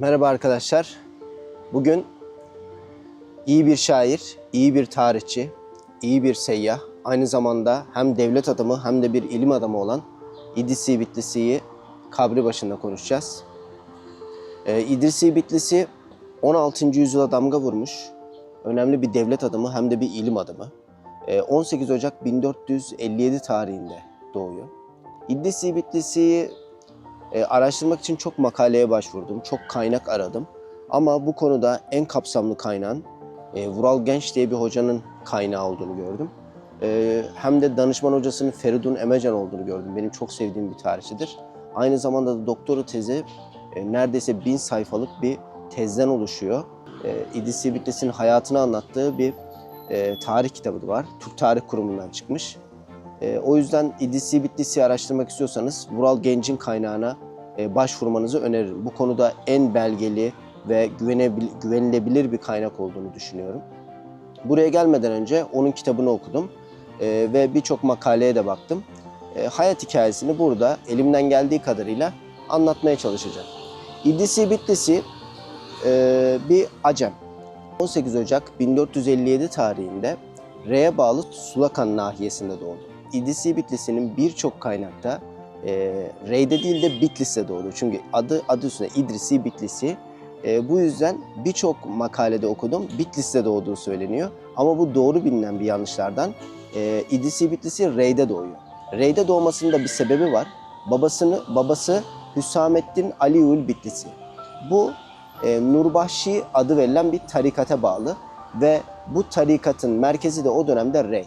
Merhaba arkadaşlar. Bugün iyi bir şair, iyi bir tarihçi, iyi bir seyyah, aynı zamanda hem devlet adamı hem de bir ilim adamı olan İdrisi Bitlisi'yi kabri başında konuşacağız. Ee, İdrisi Bitlisi 16. yüzyıla damga vurmuş. Önemli bir devlet adamı hem de bir ilim adamı. Ee, 18 Ocak 1457 tarihinde doğuyor. İdrisi Bitlisi'yi e, araştırmak için çok makaleye başvurdum, çok kaynak aradım. Ama bu konuda en kapsamlı kaynağın e, Vural Genç diye bir hocanın kaynağı olduğunu gördüm. E, hem de danışman hocasının Feridun Emecan olduğunu gördüm. Benim çok sevdiğim bir tarihçidir. Aynı zamanda da doktora tezi e, neredeyse bin sayfalık bir tezden oluşuyor. E, İdrisi Bitlis'in hayatını anlattığı bir e, tarih kitabı var. Türk Tarih Kurumu'ndan çıkmış. E, o yüzden İdrisi Bitlis'i araştırmak istiyorsanız Vural Genç'in kaynağına e, başvurmanızı öneririm. Bu konuda en belgeli ve güvenilebilir bir kaynak olduğunu düşünüyorum. Buraya gelmeden önce onun kitabını okudum e, ve birçok makaleye de baktım. E, hayat hikayesini burada elimden geldiği kadarıyla anlatmaya çalışacağım. İdrisi Bitlisi e, bir Acem. 18 Ocak 1457 tarihinde Re'ye bağlı Sulakan nahiyesinde doğdu. İdrisi Bitlisi'nin birçok kaynakta e, Rey'de değil de Bitlis'te doğdu. Çünkü adı adı üstünde İdrisi Bitlisi. E, bu yüzden birçok makalede okudum Bitlis'te doğduğu söyleniyor. Ama bu doğru bilinen bir yanlışlardan. E, İdrisi Bitlisi Rey'de doğuyor. Rey'de doğmasının da bir sebebi var. Babasını babası Hüsamettin Aliül Bitlisi. Bu e, Nurbahşi adı verilen bir tarikata bağlı ve bu tarikatın merkezi de o dönemde Rey.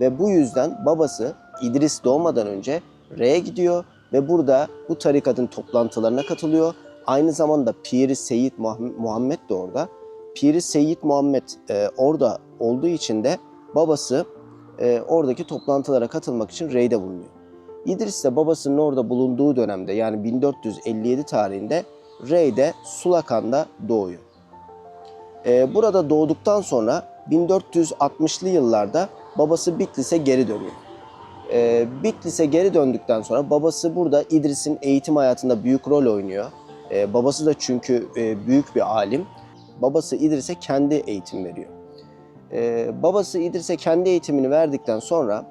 Ve bu yüzden babası İdris doğmadan önce R'ye gidiyor ve burada bu tarikatın toplantılarına katılıyor. Aynı zamanda Piri Seyyid Muhammed- de orada. Piri Seyyid Muhammed e, orada olduğu için de babası e, oradaki toplantılara katılmak için Rey'de bulunuyor. İdris de babasının orada bulunduğu dönemde yani 1457 tarihinde Rey'de Sulakan'da doğuyor. E, burada doğduktan sonra 1460'lı yıllarda babası Bitlis'e geri dönüyor. E, Bitlis'e geri döndükten sonra babası burada İdris'in eğitim hayatında büyük rol oynuyor. E, babası da çünkü e, büyük bir alim. Babası İdris'e kendi eğitim veriyor. E, babası İdris'e kendi eğitimini verdikten sonra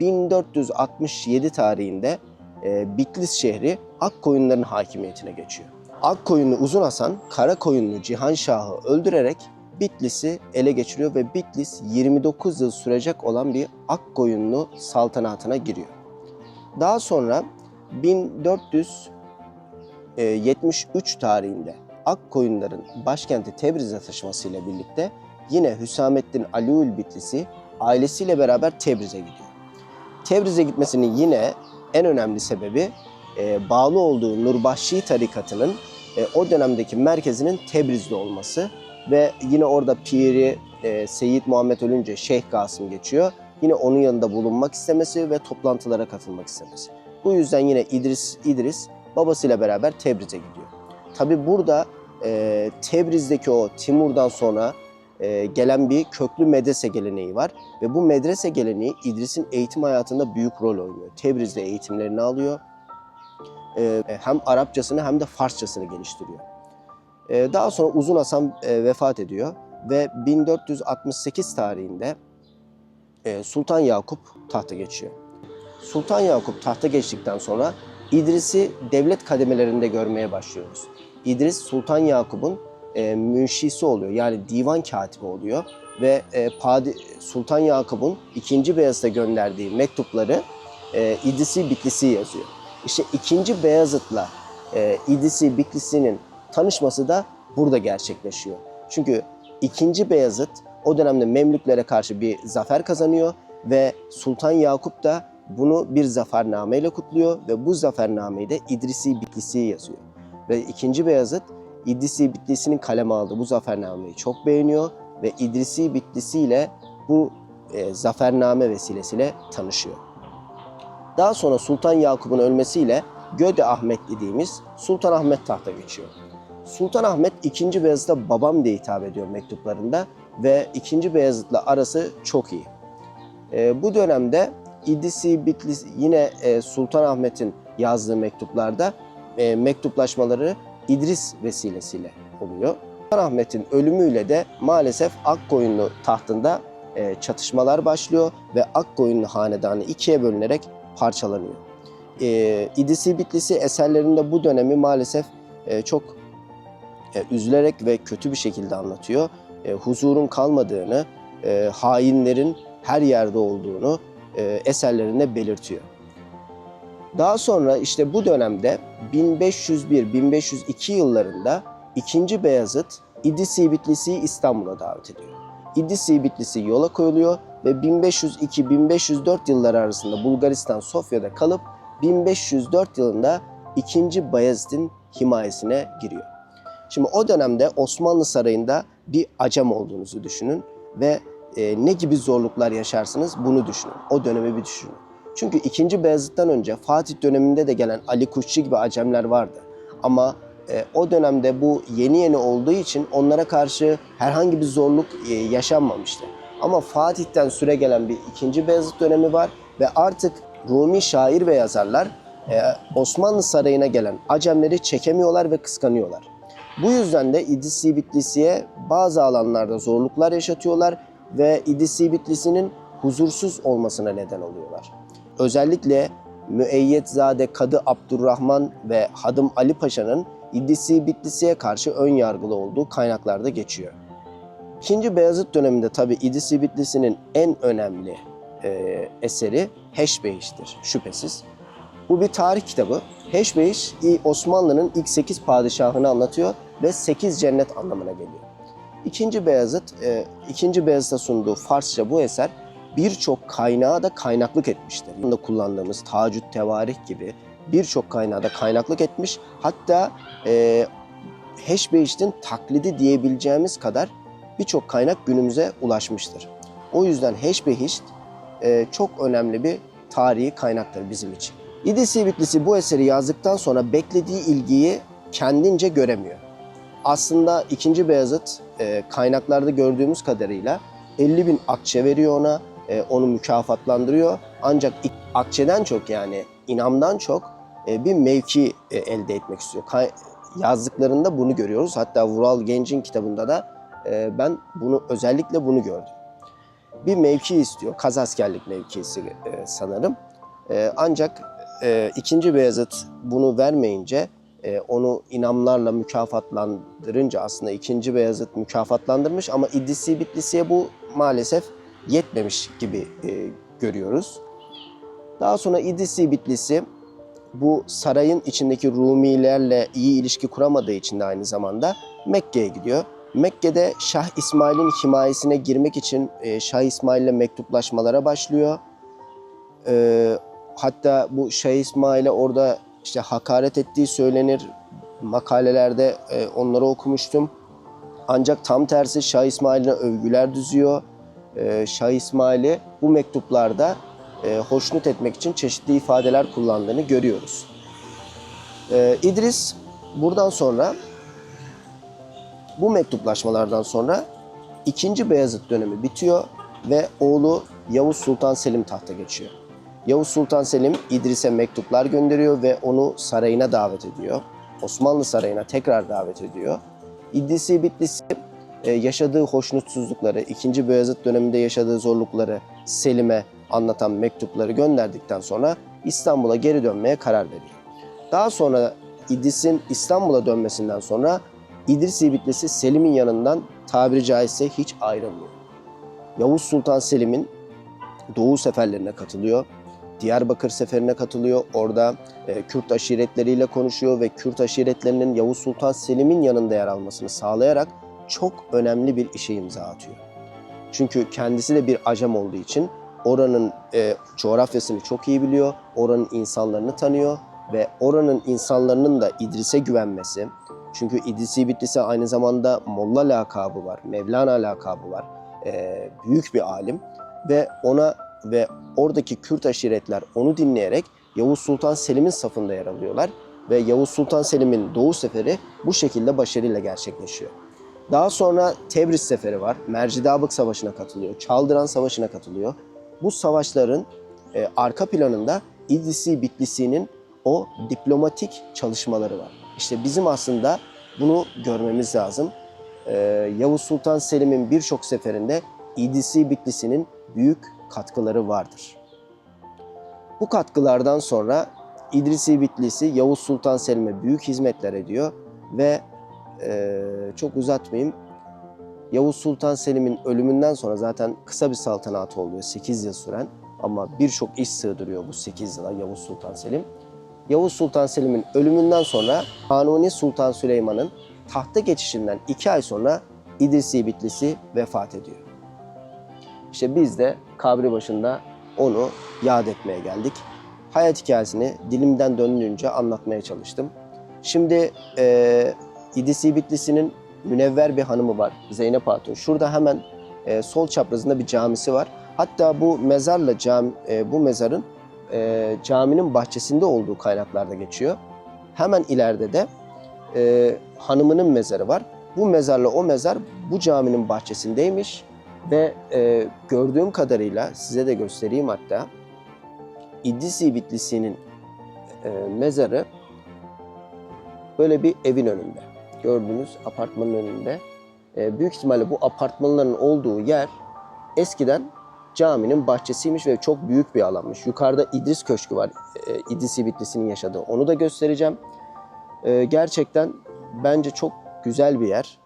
1467 tarihinde e, Bitlis şehri Akkoyunların hakimiyetine geçiyor. Akkoyunlu Uzun Hasan, Karakoyunlu Cihan Şah'ı öldürerek Bitlis'i ele geçiriyor ve Bitlis 29 yıl sürecek olan bir Akkoyunlu saltanatına giriyor. Daha sonra 1473 tarihinde Akkoyunların başkenti Tebriz'e taşımasıyla birlikte yine Hüsamettin Aliül Bitlisi ailesiyle beraber Tebriz'e gidiyor. Tebriz'e gitmesinin yine en önemli sebebi e, bağlı olduğu Nurbahşi tarikatının e, o dönemdeki merkezinin Tebriz'de olması ve yine orada Piri e, Seyyid Muhammed ölünce Şeyh Kasım geçiyor. Yine onun yanında bulunmak istemesi ve toplantılara katılmak istemesi. Bu yüzden yine İdris İdris babasıyla beraber Tebriz'e gidiyor. Tabi burada e, Tebriz'deki o Timur'dan sonra e, gelen bir köklü medrese geleneği var. Ve bu medrese geleneği İdris'in eğitim hayatında büyük rol oynuyor. Tebriz'de eğitimlerini alıyor. E, hem Arapçasını hem de Farsçasını geliştiriyor. E, daha sonra Uzun Hasan e, vefat ediyor ve 1468 tarihinde e, Sultan Yakup tahta geçiyor. Sultan Yakup tahta geçtikten sonra İdris'i devlet kademelerinde görmeye başlıyoruz. İdris Sultan Yakup'un e, münşisi oluyor yani divan katibi oluyor ve e, Sultan Yakup'un 2. Beyazıt'a gönderdiği mektupları İdrisi Bitlisi yazıyor. İşte 2. Beyazıt'la İdrisi Bitlisi'nin tanışması da burada gerçekleşiyor. Çünkü 2. Beyazıt o dönemde Memlüklere karşı bir zafer kazanıyor ve Sultan Yakup da bunu bir zafernameyle kutluyor ve bu zafernameyi de İdrisi Bitlisi yazıyor. Ve 2. Beyazıt İdrisi Bitlisi'nin kaleme aldığı bu zafernameyi çok beğeniyor ve İdrisi Bitlisi ile bu e, zafername vesilesiyle tanışıyor. Daha sonra Sultan Yakup'un ölmesiyle Göde Ahmet dediğimiz Sultan Ahmet tahta geçiyor. Sultan Ahmet 2. Beyazıt'a babam diye hitap ediyor mektuplarında ve 2. Beyazıt'la arası çok iyi. E, bu dönemde İdrisi Bitlis yine e, Sultan Ahmet'in yazdığı mektuplarda e, mektuplaşmaları İdris vesilesiyle oluyor. Sultanahmet'in ölümüyle de maalesef Akkoyunlu tahtında e, çatışmalar başlıyor ve Akkoyunlu hanedanı ikiye bölünerek parçalanıyor. E, İdrisi Bitlisi eserlerinde bu dönemi maalesef e, çok e, üzülerek ve kötü bir şekilde anlatıyor. E, huzurun kalmadığını, e, hainlerin her yerde olduğunu e, eserlerinde belirtiyor. Daha sonra işte bu dönemde 1501-1502 yıllarında 2. Beyazıt İdrisi Bitlisi'yi İstanbul'a davet ediyor. İdrisi Bitlisi yola koyuluyor ve 1502-1504 yılları arasında Bulgaristan Sofya'da kalıp 1504 yılında 2. Bayezid'in himayesine giriyor. Şimdi o dönemde Osmanlı Sarayı'nda bir acem olduğunuzu düşünün ve e, ne gibi zorluklar yaşarsınız bunu düşünün. O dönemi bir düşünün. Çünkü 2. Beyazıt'tan önce Fatih döneminde de gelen Ali Kuşçu gibi acemler vardı. Ama e, o dönemde bu yeni yeni olduğu için onlara karşı herhangi bir zorluk e, yaşanmamıştı. Ama Fatih'ten süre gelen bir 2. Beyazıt dönemi var ve artık Rumi şair ve yazarlar e, Osmanlı Sarayı'na gelen acemleri çekemiyorlar ve kıskanıyorlar. Bu yüzden de İdrisi Bitlisi'ye bazı alanlarda zorluklar yaşatıyorlar ve İdrisi Bitlisi'nin huzursuz olmasına neden oluyorlar. Özellikle Müeyyetzade Kadı Abdurrahman ve Hadım Ali Paşa'nın İdrisi Bitlisi'ye karşı ön yargılı olduğu kaynaklarda geçiyor. İkinci Beyazıt döneminde tabi İdrisi Bitlisi'nin en önemli e, eseri Heşbeyiş'tir şüphesiz. Bu bir tarih kitabı. Heşbeyiş Osmanlı'nın ilk 8 padişahını anlatıyor ve 8 cennet anlamına geliyor. İkinci Beyazıt, e, ikinci Beyazıt'a sunduğu Farsça bu eser birçok kaynağa da kaynaklık etmiştir. Bunda kullandığımız Tacüt Tevarih gibi birçok kaynağa da kaynaklık etmiş. Hatta e, Heşbeyiş'in taklidi diyebileceğimiz kadar birçok kaynak günümüze ulaşmıştır. O yüzden Heşbehiş e, çok önemli bir tarihi kaynaktır bizim için. İdrisi Bitlisi bu eseri yazdıktan sonra beklediği ilgiyi kendince göremiyor. Aslında 2. Beyazıt e, kaynaklarda gördüğümüz kadarıyla 50 bin akçe veriyor ona, e, onu mükafatlandırıyor. Ancak akçeden çok yani inamdan çok e, bir mevki e, elde etmek istiyor. Kay- yazdıklarında bunu görüyoruz. Hatta Vural Genç'in kitabında da e, ben bunu özellikle bunu gördüm. Bir mevki istiyor, kaz askerlik mevkisi e, sanırım. E, ancak e, ikinci Beyazıt bunu vermeyince onu inamlarla mükafatlandırınca aslında ikinci Beyazıt mükafatlandırmış ama İdrisi Bitlisi'ye bu maalesef yetmemiş gibi e, görüyoruz. Daha sonra İdrisi Bitlisi bu sarayın içindeki Rumilerle iyi ilişki kuramadığı için de aynı zamanda Mekke'ye gidiyor. Mekke'de Şah İsmail'in himayesine girmek için e, Şah İsmail'le mektuplaşmalara başlıyor. E, hatta bu Şah İsmail'e orada işte hakaret ettiği söylenir. Makalelerde e, onları okumuştum. Ancak tam tersi Şah İsmail'ine övgüler düzüyor. E, Şah İsmail'i bu mektuplarda e, hoşnut etmek için çeşitli ifadeler kullandığını görüyoruz. E, İdris buradan sonra bu mektuplaşmalardan sonra 2. Beyazıt dönemi bitiyor ve oğlu Yavuz Sultan Selim tahta geçiyor. Yavuz Sultan Selim İdris'e mektuplar gönderiyor ve onu sarayına davet ediyor. Osmanlı Sarayı'na tekrar davet ediyor. İdrisi Bitlisi e, yaşadığı hoşnutsuzlukları, 2. Beyazıt döneminde yaşadığı zorlukları Selim'e anlatan mektupları gönderdikten sonra İstanbul'a geri dönmeye karar veriyor. Daha sonra İdris'in İstanbul'a dönmesinden sonra İdris İbitlisi Selim'in yanından tabiri caizse hiç ayrılmıyor. Yavuz Sultan Selim'in Doğu seferlerine katılıyor. Diyarbakır seferine katılıyor. Orada e, Kürt aşiretleriyle konuşuyor ve Kürt aşiretlerinin Yavuz Sultan Selim'in yanında yer almasını sağlayarak çok önemli bir işe imza atıyor. Çünkü kendisi de bir acem olduğu için oranın e, coğrafyasını çok iyi biliyor, oranın insanlarını tanıyor ve oranın insanların da İdris'e güvenmesi, çünkü İdrisi Bitlisi aynı zamanda Molla lakabı var, Mevlana lakabı var, e, büyük bir alim ve ona ve oradaki Kürt aşiretler onu dinleyerek Yavuz Sultan Selim'in safında yer alıyorlar ve Yavuz Sultan Selim'in Doğu Seferi bu şekilde başarıyla gerçekleşiyor. Daha sonra Tebriz Seferi var. Mercidabık Savaşı'na katılıyor. Çaldıran Savaşı'na katılıyor. Bu savaşların e, arka planında İdrisi Bitlisi'nin o diplomatik çalışmaları var. İşte bizim aslında Bunu görmemiz lazım. Ee, Yavuz Sultan Selim'in birçok seferinde İdrisi Bitlisi'nin büyük katkıları vardır. Bu katkılardan sonra İdrisi Bitlisi Yavuz Sultan Selim'e büyük hizmetler ediyor ve e, çok uzatmayayım Yavuz Sultan Selim'in ölümünden sonra zaten kısa bir saltanatı oluyor 8 yıl süren ama birçok iş sığdırıyor bu 8 yıla Yavuz Sultan Selim. Yavuz Sultan Selim'in ölümünden sonra Kanuni Sultan Süleyman'ın tahta geçişinden 2 ay sonra İdrisi Bitlisi vefat ediyor. İşte biz de kabri başında onu yad etmeye geldik. Hayat hikayesini dilimden döndüğünce anlatmaya çalıştım. Şimdi e, İdrisi Bitlisi'nin münevver bir hanımı var Zeynep Hatun. Şurada hemen e, sol çaprazında bir camisi var. Hatta bu mezarla cam, e, bu mezarın e, caminin bahçesinde olduğu kaynaklarda geçiyor. Hemen ileride de e, hanımının mezarı var. Bu mezarla o mezar bu caminin bahçesindeymiş ve e, gördüğüm kadarıyla size de göstereyim hatta İddisi Bitlisi'nin e, mezarı böyle bir evin önünde. Gördüğünüz apartmanın önünde. E, büyük ihtimalle bu apartmanların olduğu yer eskiden caminin bahçesiymiş ve çok büyük bir alanmış. Yukarıda İdris Köşkü var. E, İdrisi Bitlisi'nin yaşadığı. Onu da göstereceğim. E, gerçekten bence çok güzel bir yer.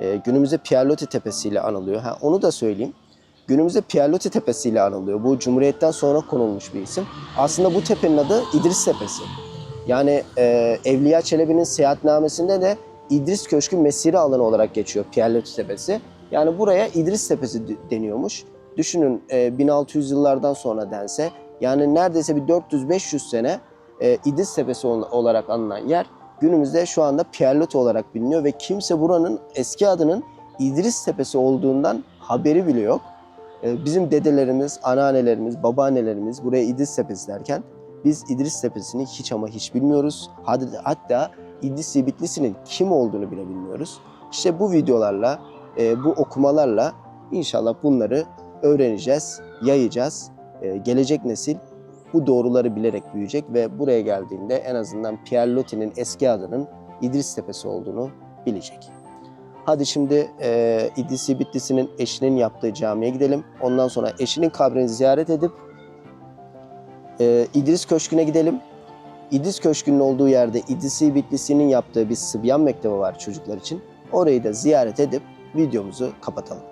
E, günümüzde Pierlotti Tepesi ile anılıyor. Ha, onu da söyleyeyim. Günümüzde Pierlotti Tepesi ile anılıyor. Bu Cumhuriyet'ten sonra konulmuş bir isim. Aslında bu tepenin adı İdris Tepesi. Yani e, Evliya Çelebi'nin seyahatnamesinde de İdris Köşkü mesire alanı olarak geçiyor Pierlotti Tepesi. Yani buraya İdris Tepesi deniyormuş. Düşünün e, 1600 yıllardan sonra dense yani neredeyse bir 400-500 sene e, İdris Tepesi ol- olarak anılan yer günümüzde şu anda Pierlotti olarak biliniyor ve kimse buranın eski adının İdris Tepesi olduğundan haberi bile yok. E, bizim dedelerimiz, anneannelerimiz, babaannelerimiz buraya İdris Tepesi derken biz İdris Tepesi'ni hiç ama hiç bilmiyoruz. Hatta, hatta İdris Bitlisinin kim olduğunu bile bilmiyoruz. İşte bu videolarla, e, bu okumalarla inşallah bunları öğreneceğiz, yayacağız. E, gelecek nesil bu doğruları bilerek büyüyecek ve buraya geldiğinde en azından Pierlotti'nin eski adının İdris Tepesi olduğunu bilecek. Hadi şimdi e, İdrisi Bitlisi'nin eşinin yaptığı camiye gidelim. Ondan sonra eşinin kabrini ziyaret edip e, İdris Köşkü'ne gidelim. İdris Köşkü'nün olduğu yerde İdrisi Bitlisi'nin yaptığı bir Sıbyan Mektebi var çocuklar için. Orayı da ziyaret edip videomuzu kapatalım.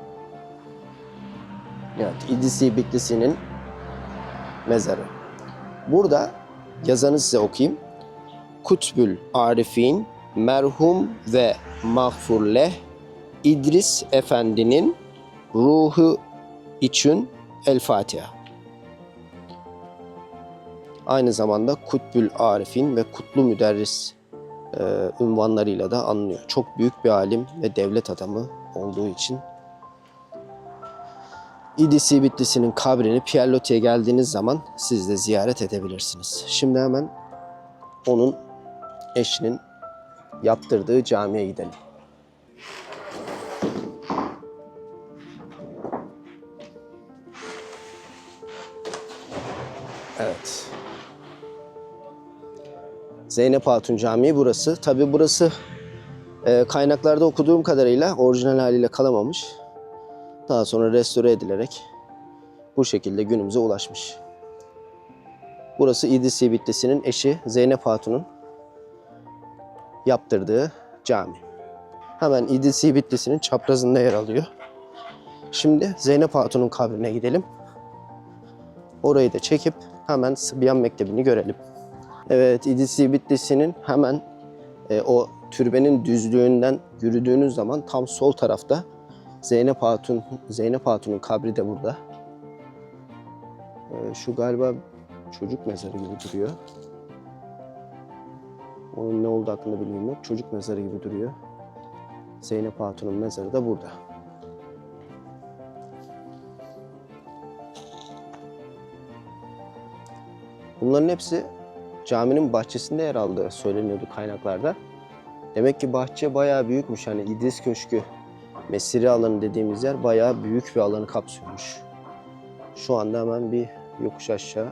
Evet, İdrisi Bitlisi'nin mezarı. Burada yazanı size okuyayım. Kutbül Arifin merhum ve mağfurleh İdris Efendi'nin ruhu için El Fatiha. Aynı zamanda Kutbül Arifin ve Kutlu Müderris e, ünvanlarıyla da anılıyor. Çok büyük bir alim ve devlet adamı olduğu için İdisi Bitlisi'nin kabrini Pierlotti'ye geldiğiniz zaman siz de ziyaret edebilirsiniz. Şimdi hemen onun eşinin yaptırdığı camiye gidelim. Evet. Zeynep Hatun Camii burası. Tabi burası e, kaynaklarda okuduğum kadarıyla orijinal haliyle kalamamış. Daha sonra restore edilerek bu şekilde günümüze ulaşmış. Burası İdrisi Bitlisi'nin eşi Zeynep Hatun'un yaptırdığı cami. Hemen İdrisi Bitlisi'nin çaprazında yer alıyor. Şimdi Zeynep Hatun'un kabrine gidelim. Orayı da çekip hemen Sıbyan Mektebi'ni görelim. Evet İdrisi Bitlisi'nin hemen e, o türbenin düzlüğünden yürüdüğünüz zaman tam sol tarafta Zeynep Hatun Zeynep Hatun'un kabri de burada. E, şu galiba çocuk mezarı gibi duruyor. Onun ne olduğu hakkında bilgim yok. Çocuk mezarı gibi duruyor. Zeynep Hatun'un mezarı da burada. Bunların hepsi caminin bahçesinde yer aldığı söyleniyordu kaynaklarda. Demek ki bahçe bayağı büyükmüş. Hani İdris Köşkü, Mesire alanı dediğimiz yer bayağı büyük bir alanı kapsıyormuş. Şu anda hemen bir yokuş aşağı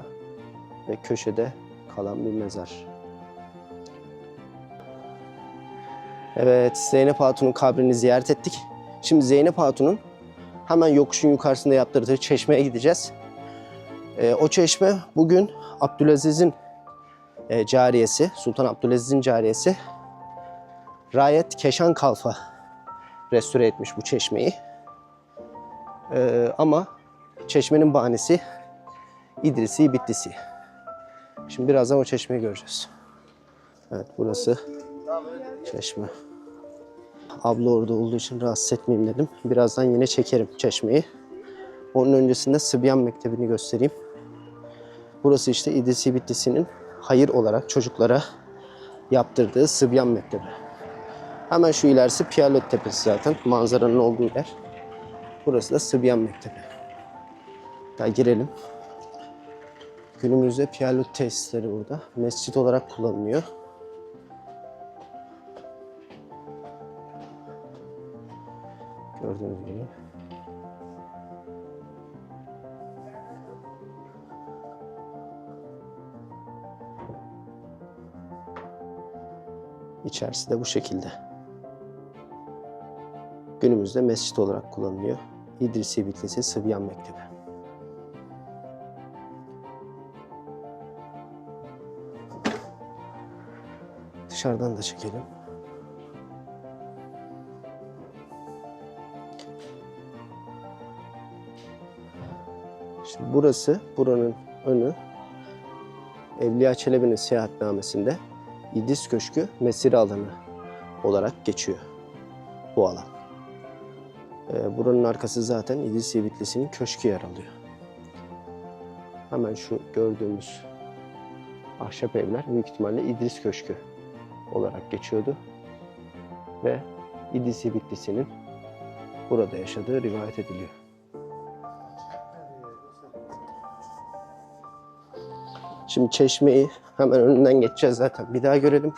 ve köşede kalan bir mezar. Evet, Zeynep Hatun'un kabrini ziyaret ettik. Şimdi Zeynep Hatun'un hemen yokuşun yukarısında yaptırdığı çeşmeye gideceğiz. Ee, o çeşme bugün Abdülaziz'in e, cariyesi, Sultan Abdülaziz'in cariyesi Rayet Keşan Kalfa restore etmiş bu çeşmeyi. Ee, ama çeşmenin bahanesi İdrisi Bitlisi. Şimdi birazdan o çeşmeyi göreceğiz. Evet burası çeşme. Abla orada olduğu için rahatsız etmeyeyim dedim. Birazdan yine çekerim çeşmeyi. Onun öncesinde Sıbyan Mektebi'ni göstereyim. Burası işte İdrisi Bitlisi'nin hayır olarak çocuklara yaptırdığı Sıbyan Mektebi. Hemen şu ilerisi Piyalot Tepesi zaten. Manzaranın olduğu yer. Burası da Sıbyan Mektebi. Ya girelim. Günümüzde Piyalot tesisleri burada. Mescit olarak kullanılıyor. Gördüğünüz gibi. İçerisi de bu şekilde. Günümüzde mescit olarak kullanılıyor. İdrisi Bitlisi Sıbyan Mektebi. Dışarıdan da çekelim. Şimdi burası, buranın önü Evliya Çelebi'nin seyahatnamesinde İdris Köşkü mesire alanı olarak geçiyor bu alan. Ee, buranın arkası zaten İdris Bitlisinin köşkü yer alıyor. Hemen şu gördüğümüz ahşap evler büyük ihtimalle İdris Köşkü olarak geçiyordu. Ve İdris Bitlisinin burada yaşadığı rivayet ediliyor. Şimdi çeşmeyi hemen önünden geçeceğiz zaten. Bir daha görelim.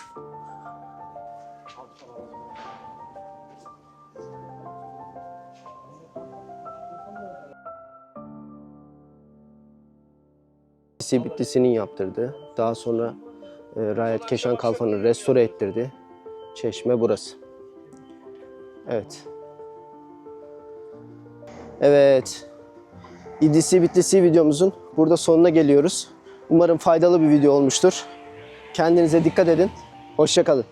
Bitlis Bitlisi'nin yaptırdığı, daha sonra e, Rayet Keşan Kalfan'ı restore ettirdi. Çeşme burası. Evet. Evet. İdisi Bitlisi videomuzun burada sonuna geliyoruz. Umarım faydalı bir video olmuştur. Kendinize dikkat edin. Hoşçakalın.